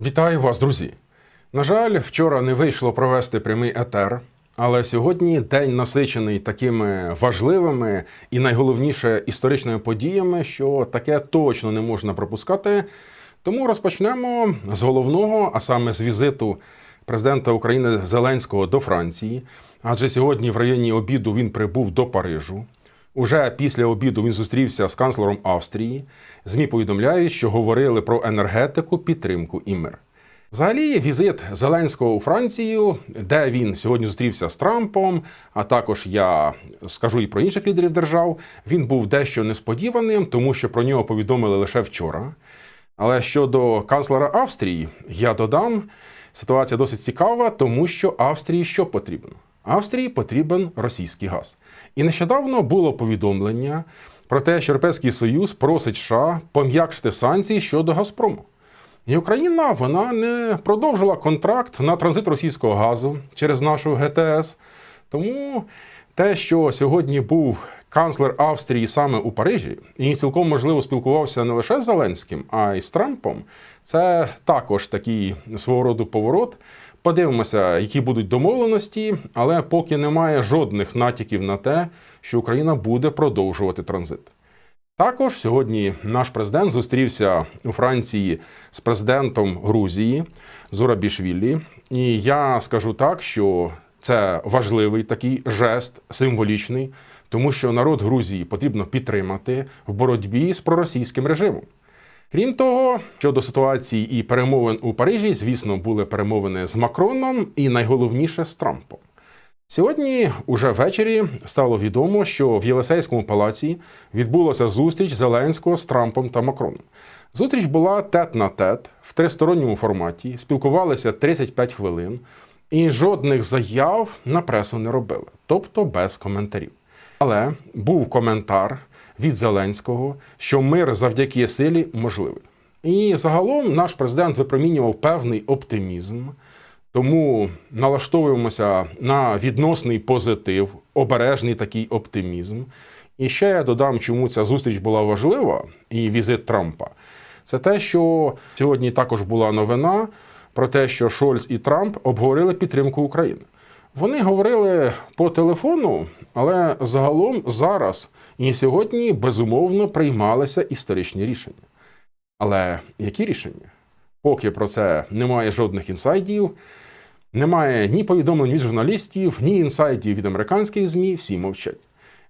Вітаю вас, друзі! На жаль, вчора не вийшло провести прямий етер, але сьогодні день насичений такими важливими і найголовніше історичними подіями, що таке точно не можна пропускати. Тому розпочнемо з головного, а саме з візиту президента України Зеленського до Франції. Адже сьогодні в районі обіду він прибув до Парижу. Уже після обіду він зустрівся з канцлером Австрії. ЗМІ повідомляють, що говорили про енергетику, підтримку і мир. Взагалі, візит Зеленського у Францію, де він сьогодні зустрівся з Трампом, а також я скажу і про інших лідерів держав, він був дещо несподіваним, тому що про нього повідомили лише вчора. Але щодо канцлера Австрії, я додам, ситуація досить цікава, тому що Австрії що потрібно? Австрії потрібен російський газ. І нещодавно було повідомлення про те, що Європейський Союз просить США пом'якшити санкції щодо Газпрому. І Україна вона не продовжила контракт на транзит російського газу через нашу ГТС. Тому те, що сьогодні був канцлер Австрії саме у Парижі, і цілком можливо спілкувався не лише з Зеленським, а й з Трампом, це також такий свого роду поворот. Подивимося, які будуть домовленості, але поки немає жодних натяків на те, що Україна буде продовжувати транзит. Також сьогодні наш президент зустрівся у Франції з президентом Грузії Зурабішвілі. І я скажу так, що це важливий такий жест, символічний, тому що народ Грузії потрібно підтримати в боротьбі з проросійським режимом. Крім того, щодо ситуації і перемовин у Парижі, звісно, були перемовини з Макроном і найголовніше з Трампом. Сьогодні, уже ввечері, стало відомо, що в Єлисейському палаці відбулася зустріч Зеленського з Трампом та Макроном. Зустріч була тет на тет в тристоронньому форматі, спілкувалися 35 хвилин, і жодних заяв на пресу не робили, тобто без коментарів. Але був коментар від Зеленського, що мир завдяки силі можливий. І загалом наш президент випромінював певний оптимізм. Тому налаштовуємося на відносний позитив, обережний такий оптимізм. І ще я додам, чому ця зустріч була важлива, і візит Трампа. Це те, що сьогодні також була новина про те, що Шольц і Трамп обговорили підтримку України. Вони говорили по телефону, але загалом зараз і сьогодні безумовно приймалися історичні рішення. Але які рішення? Поки про це немає жодних інсайдів, немає ні повідомлень від журналістів, ні інсайдів від американських ЗМІ, всі мовчать.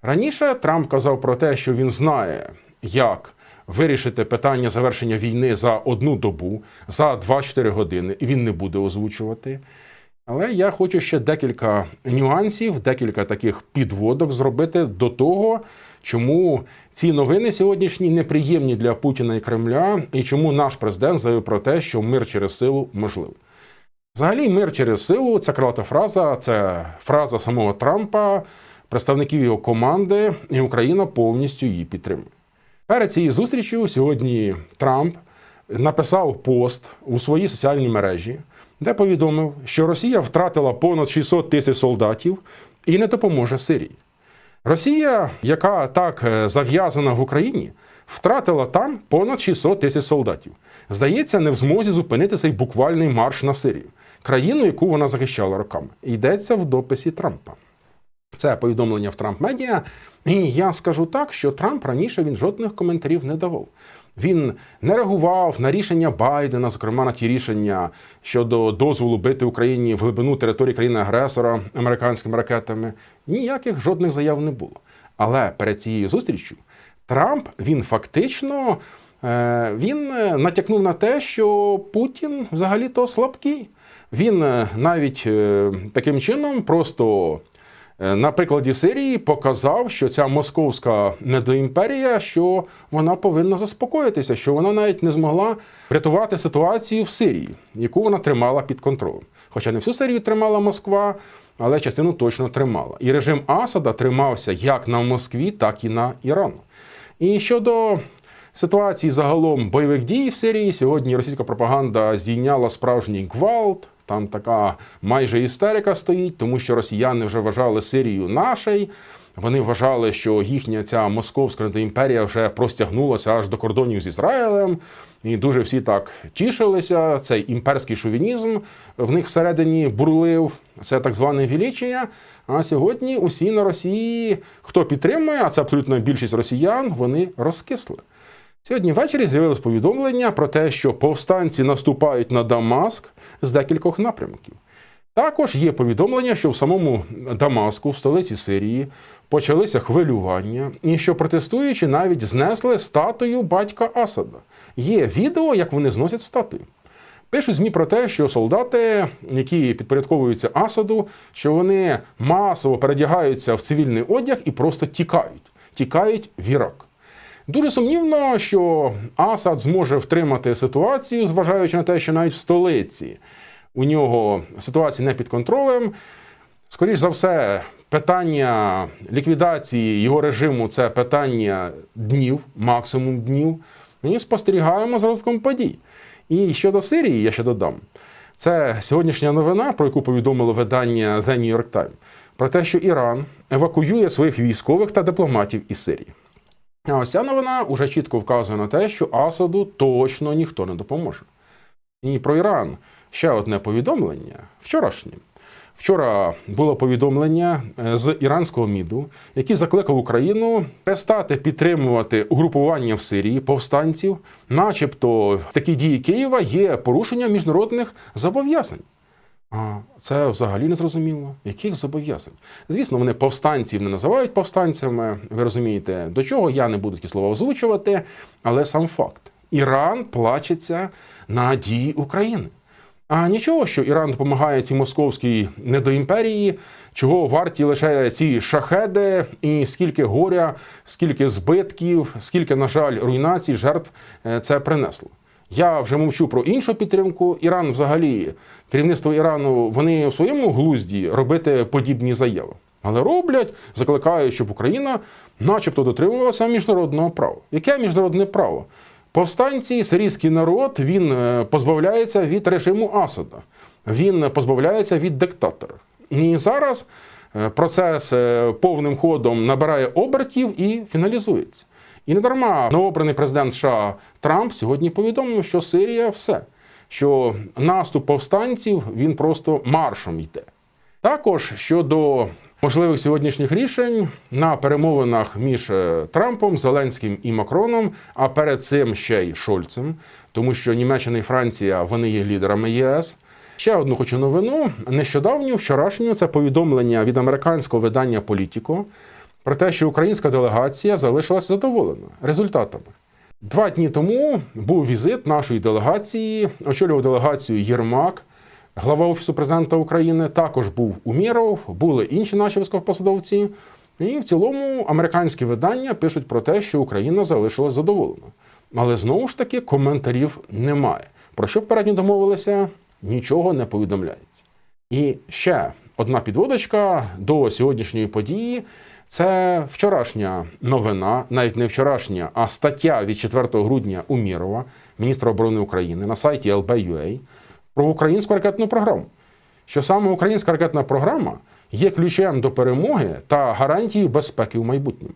Раніше Трамп казав про те, що він знає, як вирішити питання завершення війни за одну добу, за 2-4 години, і він не буде озвучувати. Але я хочу ще декілька нюансів, декілька таких підводок зробити до того, чому ці новини сьогоднішні неприємні для Путіна і Кремля, і чому наш президент заявив про те, що мир через силу можливий. Взагалі, мир через силу це крилата фраза, це фраза самого Трампа, представників його команди, і Україна повністю її підтримує. Перед цією зустрічю сьогодні Трамп написав пост у своїй соціальній мережі, де повідомив, що Росія втратила понад 600 тисяч солдатів і не допоможе Сирії. Росія, яка так е, зав'язана в Україні, втратила там понад 600 тисяч солдатів. Здається, не в змозі зупинити цей буквальний марш на Сирію, країну, яку вона захищала роками. Йдеться в дописі Трампа. Це повідомлення в Трамп Медіа. І я скажу так, що Трамп раніше він жодних коментарів не давав. Він не реагував на рішення Байдена, зокрема на ті рішення щодо дозволу бити Україні в глибину території країни-агресора американськими ракетами. Ніяких жодних заяв не було. Але перед цією зустрічю Трамп він фактично е, він е, натякнув на те, що Путін взагалі-то слабкий. Він е, навіть таким чином просто на прикладі Сирії показав, що ця московська недоімперія, що вона повинна заспокоїтися, що вона навіть не змогла врятувати ситуацію в Сирії, яку вона тримала під контролем. Хоча не всю Сирію тримала Москва, але частину точно тримала. І режим Асада тримався як на Москві, так і на Ірану. І щодо ситуації загалом бойових дій в Сирії, сьогодні російська пропаганда здійняла справжній гвалт. Там така майже істерика стоїть, тому що росіяни вже вважали Сирію нашою, Вони вважали, що їхня ця московська імперія вже простягнулася аж до кордонів з Ізраїлем. І дуже всі так тішилися. Цей імперський шовінізм в них всередині бурлив. Це так зване вілічення. А сьогодні усі на Росії, хто підтримує, а це абсолютно більшість росіян, вони розкисли. Сьогодні ввечері з'явилось повідомлення про те, що повстанці наступають на Дамаск з декількох напрямків. Також є повідомлення, що в самому Дамаску, в столиці Сирії, почалися хвилювання, і що протестуючі навіть знесли статую батька Асада. Є відео, як вони зносять статую. Пишуть ЗМІ про те, що солдати, які підпорядковуються Асаду, що вони масово передягаються в цивільний одяг і просто тікають. Тікають в Ірак. Дуже сумнівно, що Асад зможе втримати ситуацію, зважаючи на те, що навіть в столиці у нього ситуація не під контролем. Скоріш за все, питання ліквідації його режиму це питання днів, максимум днів. І спостерігаємо з розвитком подій. І щодо Сирії, я ще додам. Це сьогоднішня новина, про яку повідомило видання The New York Times, про те, що Іран евакуює своїх військових та дипломатів із Сирії. А ось ця новина вже чітко вказує на те, що Асаду точно ніхто не допоможе. І про Іран ще одне повідомлення вчорашнє. Вчора було повідомлення е, з іранського міду, який закликав Україну перестати підтримувати угрупування в Сирії повстанців, начебто такі дії Києва є порушенням міжнародних зобов'язань. Це взагалі не зрозуміло. Яких зобов'язань? Звісно, вони повстанців не називають повстанцями. Ви розумієте, до чого я не буду такі слова озвучувати, але сам факт: Іран плачеться на дії України. А нічого, що Іран допомагає цій московській недоімперії, чого варті лише ці шахеди, і скільки горя, скільки збитків, скільки, на жаль, руйнацій, жертв е, це принесло. Я вже мовчу про іншу підтримку. Іран, взагалі, керівництво Ірану, вони у своєму глузді робити подібні заяви. Але роблять, закликають, щоб Україна, начебто, дотримувалася міжнародного права. Яке міжнародне право? Повстанці, сирійський народ, він е, позбавляється від режиму Асада, він позбавляється від диктатора. І зараз е, процес е, повним ходом набирає обертів і фіналізується. І не дарма новообраний президент США Трамп сьогодні повідомив, що Сирія все, що наступ повстанців він просто маршом йде. Також щодо можливих сьогоднішніх рішень на перемовинах між е, Трампом, Зеленським і Макроном, а перед цим ще й Шольцем, тому що Німеччина і Франція вони є лідерами ЄС. Ще одну хочу новину. Нещодавню, вчорашню, це повідомлення від американського видання Політіко про те, що українська делегація залишилася задоволена результатами. Два дні тому був візит нашої делегації, очолював делегацію Єрмак, глава Офісу президента України, також був Уміров, були інші наші високопосадовці. І в цілому американські видання пишуть про те, що Україна залишилась задоволена. Але знову ж таки коментарів немає. Про що попередньо домовилися, нічого не повідомляється. І ще одна підводочка до сьогоднішньої події. Це вчорашня новина, навіть не вчорашня, а стаття від 4 грудня Умірова, міністра оборони України, на сайті LB.UA про українську ракетну програму. Що саме українська ракетна програма є ключем до перемоги та гарантією безпеки в майбутньому.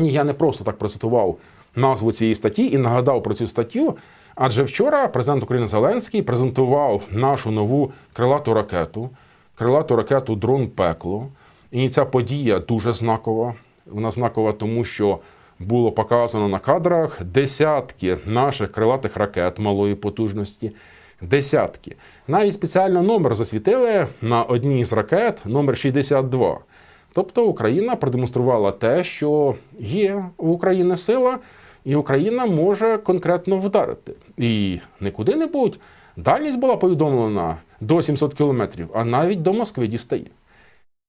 І я не просто так процитував назву цієї статті і нагадав про цю статтю. Адже вчора президент України Зеленський презентував нашу нову крилату ракету, крилату ракету Дрон Пекло. І ця подія дуже знакова. Вона знакова, тому що було показано на кадрах десятки наших крилатих ракет малої потужності. Десятки. Навіть спеціально номер засвітили на одній з ракет, номер 62. Тобто Україна продемонструвала те, що є в Україні сила, і Україна може конкретно вдарити. І не куди-небудь. Дальність була повідомлена до 700 кілометрів, а навіть до Москви дістає.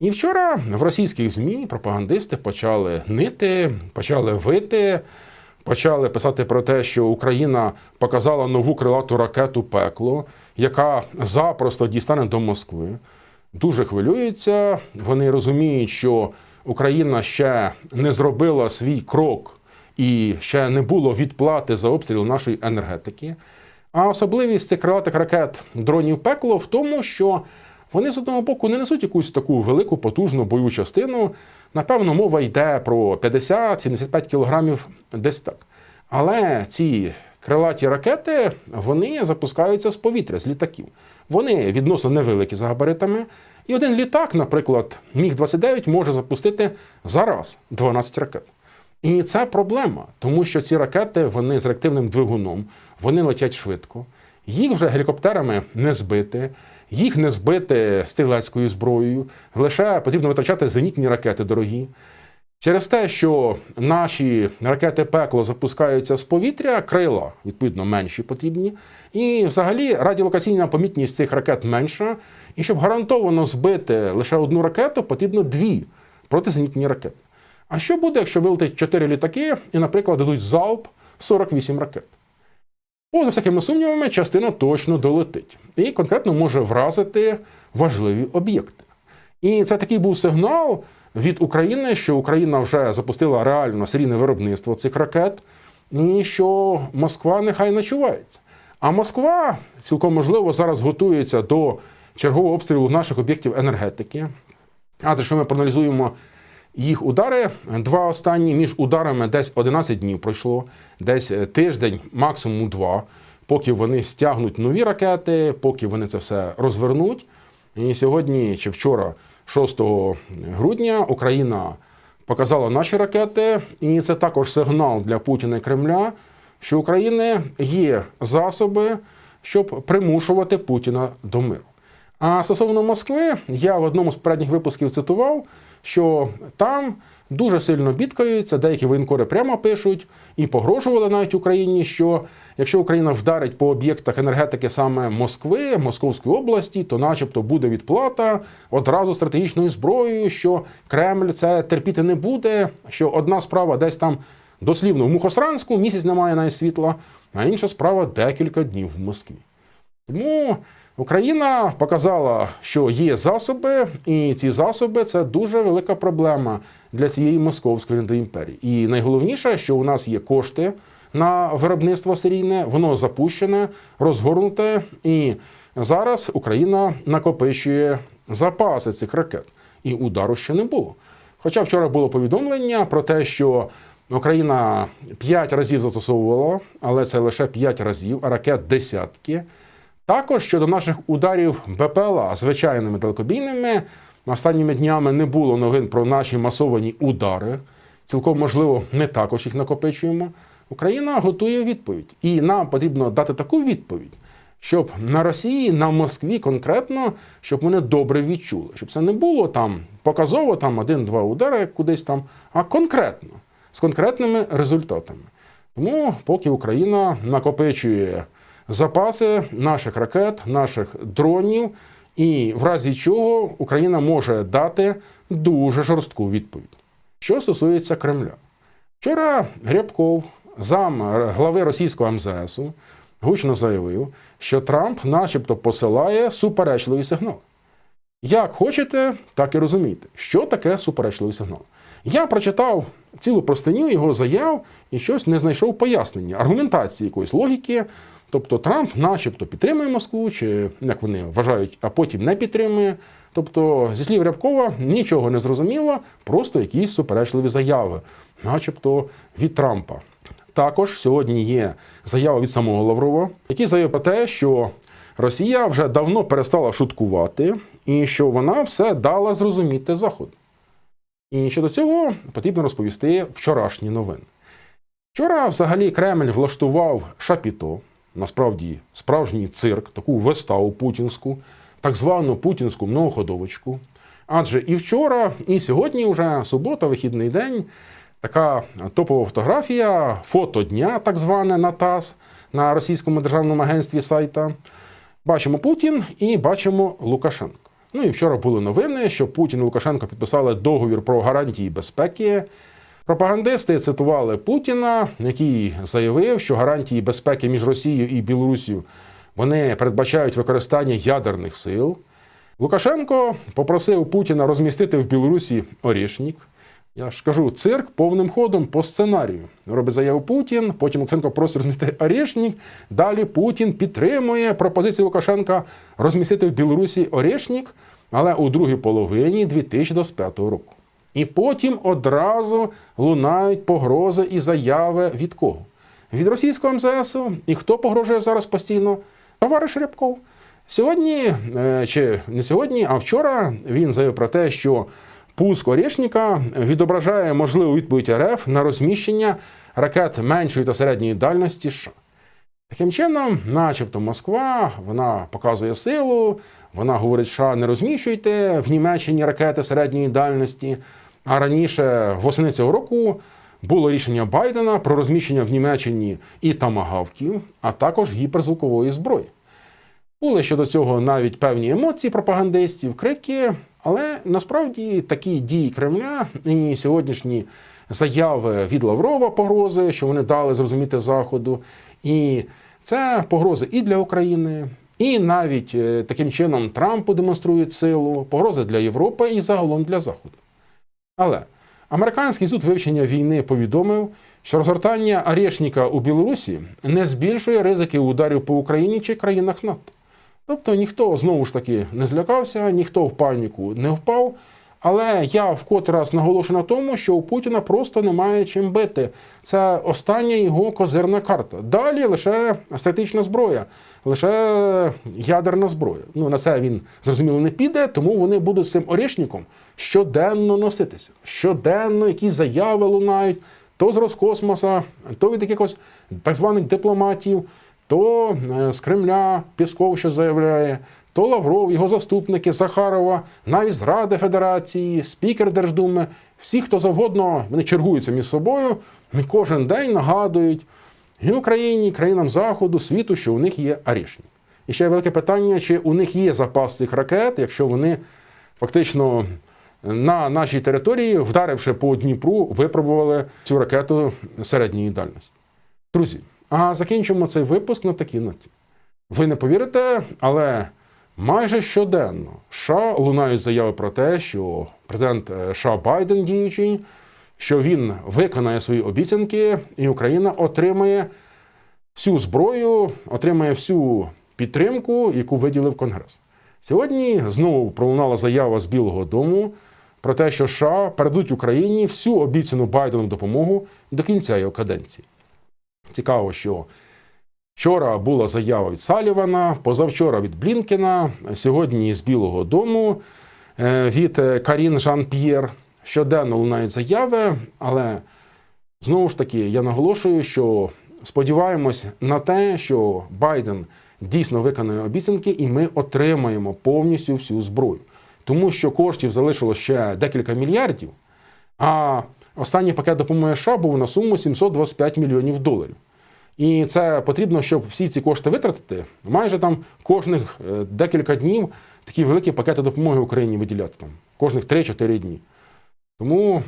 І вчора в російських ЗМІ пропагандисти почали нити, почали вити, почали писати про те, що Україна показала нову крилату ракету пекло, яка запросто дістане до Москви. Дуже хвилюються. Вони розуміють, що Україна ще не зробила свій крок і ще не було відплати за обстріл нашої енергетики. А особливість цих крилатих ракет дронів пекло в тому, що вони з одного боку не несуть якусь таку велику потужну бойову частину. Напевно, мова йде про 50-75 кілограмів десь так. Але ці крилаті ракети вони запускаються з повітря, з літаків. Вони відносно невеликі за габаритами. І один літак, наприклад, Міг-29 може запустити зараз 12 ракет. І це проблема, тому що ці ракети вони з реактивним двигуном, вони летять швидко. Їх вже гелікоптерами не збити, їх не збити стрілецькою зброєю. Лише потрібно витрачати зенітні ракети дорогі. Через те, що наші ракети пекло запускаються з повітря, крила відповідно менші потрібні. І взагалі радіолокаційна помітність цих ракет менша. І щоб гарантовано збити лише одну ракету, потрібно дві протизенітні ракети. А що буде, якщо вилетить 4 літаки і, наприклад, дадуть залп 48 ракет? Поза всякими сумнівами, частина точно долетить і конкретно може вразити важливі об'єкти. І це такий був сигнал від України, що Україна вже запустила реально серійне виробництво цих ракет, і що Москва нехай начувається. А Москва цілком можливо зараз готується до чергового обстрілу наших об'єктів енергетики. Адже що ми проаналізуємо їх удари, два останні між ударами десь 11 днів пройшло, десь тиждень, максимум два, поки вони стягнуть нові ракети, поки вони це все розвернуть. І сьогодні чи вчора, 6 грудня, Україна показала наші ракети, і це також сигнал для Путіна і Кремля, що України є засоби, щоб примушувати Путіна до миру. А стосовно Москви, я в одному з попередніх випусків цитував, що там дуже сильно бідкаються, деякі воєнкори прямо пишуть і погрожували навіть Україні, що якщо Україна вдарить по об'єктах енергетики саме Москви, Московської області, то начебто буде відплата одразу стратегічною зброєю, що Кремль це терпіти не буде, що одна справа десь там дослівно в Мухосранську місяць немає навіть світла, а інша справа декілька днів в Москві. Тому Україна показала, що є засоби, і ці засоби це дуже велика проблема для цієї московської імперії. І найголовніше, що у нас є кошти на виробництво серійне, воно запущене, розгорнуте, і зараз Україна накопичує запаси цих ракет, і удару ще не було. Хоча вчора було повідомлення про те, що Україна 5 разів застосовувала, але це лише 5 разів, а ракет десятки. Також щодо наших ударів БПЛА звичайними далекобійними, останніми днями не було новин про наші масовані удари. Цілком можливо, не також їх накопичуємо. Україна готує відповідь. І нам потрібно дати таку відповідь, щоб на Росії, на Москві конкретно, щоб вони добре відчули, щоб це не було там показово, там один-два удари кудись там, а конкретно, з конкретними результатами. Тому, поки Україна накопичує запаси наших ракет, наших дронів, і в разі чого Україна може дати дуже жорстку відповідь. Що стосується Кремля, вчора Грябков, зам глави російського МЗСу, гучно заявив, що Трамп, начебто, посилає суперечливий сигнал. Як хочете, так і розумієте, що таке суперечливий сигнал. Я прочитав цілу простиню його заяв і щось не знайшов пояснення, аргументації якоїсь логіки. Тобто Трамп, начебто, підтримує Москву, чи як вони вважають, а потім не підтримує. Тобто, зі слів Рябкова, нічого не зрозуміло, просто якісь суперечливі заяви, начебто від Трампа. Також сьогодні є заява від самого Лаврова, який заявив про те, що Росія вже давно перестала шуткувати, і що вона все дала зрозуміти Заходу. І щодо цього потрібно розповісти вчорашні новини. Вчора, взагалі, Кремль влаштував шапіто, насправді справжній цирк, таку виставу путінську, так звану путінську многоходовочку. Адже і вчора, і сьогодні, вже субота, вихідний день, така топова фотографія, фото дня, так зване на ТАСС, на російському державному агентстві сайта. Бачимо Путін і бачимо Лукашенко. Ну і вчора були новини, що Путін і Лукашенко підписали договір про гарантії безпеки. Пропагандисти цитували Путіна, який заявив, що гарантії безпеки між Росією і Білорусію вони передбачають використання ядерних сил. Лукашенко попросив Путіна розмістити в Білорусі орішник. Я ж кажу, цирк повним ходом по сценарію. Робить заяву Путін, потім Лукашенко просить розмістити Орешник. Далі Путін підтримує пропозицію Лукашенка розмістити в Білорусі Орешник, але у другій половині 2025 року. І потім одразу лунають погрози і заяви від кого? Від російського МЗСу. І хто погрожує зараз постійно? Товариш Рябков. Сьогодні, е, чи не сьогодні, а вчора він заявив про те, що пуск Орєшніка відображає можливу відповідь РФ на розміщення ракет меншої та середньої дальності США. Таким чином, начебто, Москва вона показує силу, вона говорить, що не розміщуйте в Німеччині ракети середньої дальності. А раніше, восени цього року, було рішення Байдена про розміщення в Німеччині і тамагавків, а також гіперзвукової зброї. Були щодо цього навіть певні емоції пропагандистів, крики, але насправді такі дії Кремля і сьогоднішні заяви від Лаврова погрози, що вони дали зрозуміти Заходу. І це погрози і для України, і навіть е, таким чином Трампу демонструють силу, погрози для Європи і загалом для Заходу. Але американський суд вивчення війни повідомив, що розгортання Орешника у Білорусі не збільшує ризики ударів по Україні чи країнах НАТО. Тобто ніхто знову ж таки не злякався, ніхто в паніку не впав. Але я вкотре раз наголошую на тому, що у Путіна просто немає чим бити. Це остання його козирна карта. Далі лише статична зброя, лише ядерна зброя. Ну на це він зрозуміло не піде, тому вони будуть цим орішником щоденно носитися. Щоденно якісь заяви лунають то з Роскосмоса, то від якихось так званих дипломатів, то е, з Кремля Пісков що заявляє, то Лавров, його заступники Захарова, навіть Ради Федерації, спікер Держдуми, всі, хто завгодно, вони чергуються між собою, кожен день нагадують і Україні, і країнам Заходу, світу, що у них є Арішник. І ще велике питання, чи у них є запас цих ракет, якщо вони фактично на нашій території, вдаривши по Дніпру, випробували цю ракету середньої дальності. Друзі, а закінчимо цей випуск на такій ноті. Ви не повірите, але майже щоденно США лунають заяви про те, що президент е, США Байден діючий, що він виконає свої обіцянки, і Україна отримає всю зброю, отримає всю підтримку, яку виділив Конгрес. Сьогодні знову пролунала заява з Білого Дому про те, що США передадуть Україні всю обіцяну Байденом допомогу до кінця його каденції. Цікаво, що вчора була заява від Салівана, позавчора від Блінкена, сьогодні з Білого Дому е, від е, Карін Жан-П'єр. Щоденно лунають заяви, але знову ж таки я наголошую, що сподіваємось на те, що Байден дійсно виконає обіцянки, і ми отримаємо повністю всю зброю. Тому що коштів залишилось ще декілька мільярдів, а останній пакет допомоги США був на суму 725 мільйонів доларів. І це потрібно, щоб всі ці кошти витратити, майже там кожних е, декілька днів такі великі пакети допомоги Україні виділяти там кожних 3-4 дні. Тому,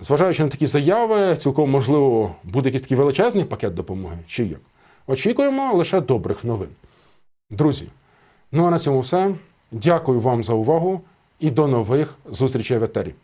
зважаючи на такі заяви, цілком можливо буде якийсь такий величезний пакет допомоги, чи як. Очікуємо лише добрих новин. Друзі, ну а на цьому все. Дякую вам за увагу і до нових зустрічей в етері.